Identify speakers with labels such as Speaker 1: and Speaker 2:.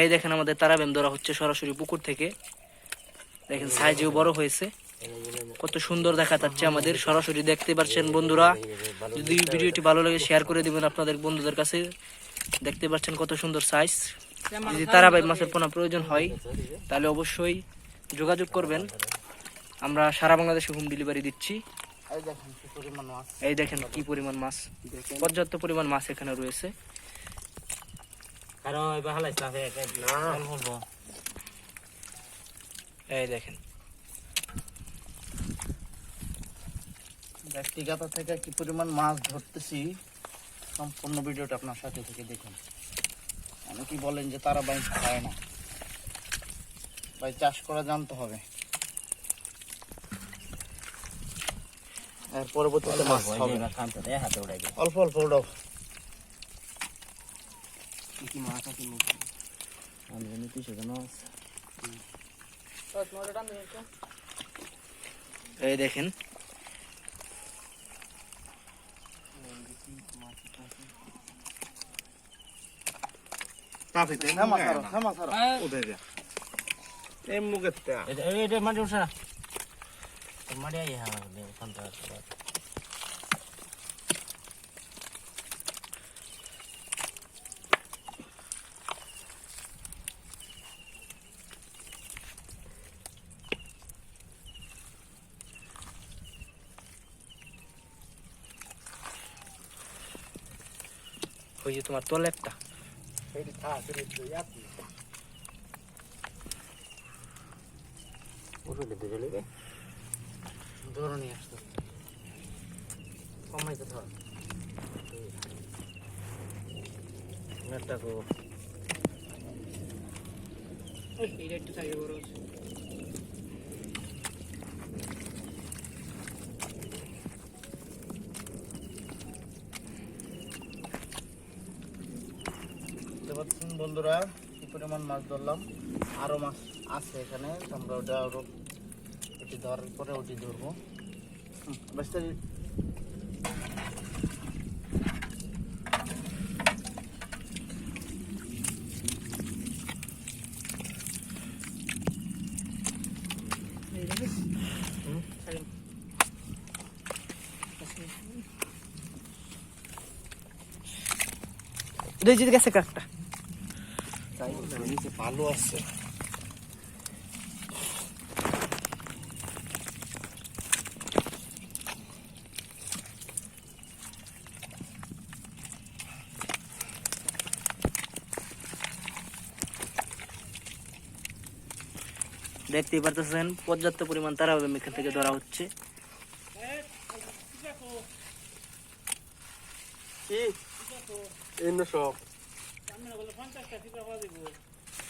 Speaker 1: এই দেখেন আমাদের তারাবেম ধরা হচ্ছে সরাসরি পুকুর থেকে। দেখেন সাইজেও বড় হয়েছে। কত সুন্দর দেখা যাচ্ছে আমাদের। সরাসরি দেখতে পাচ্ছেন বন্ধুরা। যদি ভিডিওটি ভালো লাগে শেয়ার করে দিবেন আপনাদের বন্ধুদের কাছে। দেখতে পাচ্ছেন কত সুন্দর সাইজ যদি তারাবাই মাছের পোনা প্রয়োজন হয়, তাহলে অবশ্যই যোগাযোগ করবেন। আমরা সারা বাংলাদেশে হোম ডেলিভারি দিচ্ছি।
Speaker 2: এই দেখেন কি পরিমাণ মাছ।
Speaker 1: পর্যাপ্ত পরিমাণ মাছ এখানে রয়েছে।
Speaker 3: এবার
Speaker 1: এই দেখেন।
Speaker 2: ব্যক্তিগত থেকে কি পরিমাণ মাছ ধরতেছি সম্পূর্ণ ভিডিওটা আপনার সাথে থেকে দেখুন। অনেকেই বলেন যে তারা বাইক খায় না। ভাই চাষ করা জানতে হবে। এর পরবর্তীতে মাছ হবে অল্প অল্প উঠাও
Speaker 3: কি মাছ আছে আমি জানি তুই সেখানে
Speaker 1: এই দেখেন।
Speaker 2: থামা ছাড়ো, থামা ছাড়ো।
Speaker 3: এটা মাটি উঠছে মাটি আই হ্যাঁ
Speaker 1: ওই যে তোমার তলে একটা।
Speaker 2: ধরে নিয়ে আসতো কমাইতে ধর।
Speaker 3: নেটটা কো
Speaker 1: এইটা একটু সাইজে বড় আছে
Speaker 2: দেখতে পাচ্ছেন বন্ধুরা, কি পরিমাণ মাছ ধরলাম? আরও মাছ আছে এখানে আমরা ওটা আরও ওটি ধরার পরে ওটি ধরবো। বেশ
Speaker 1: দুই যদি গেছে কাকটা।
Speaker 2: নিচে ভালো আছে।
Speaker 1: দেখতেই পারতেছেন পর্যাপ্ত পরিমাণ তারাবাম এখান থেকে ধরা হচ্ছে।
Speaker 4: এমনি সব।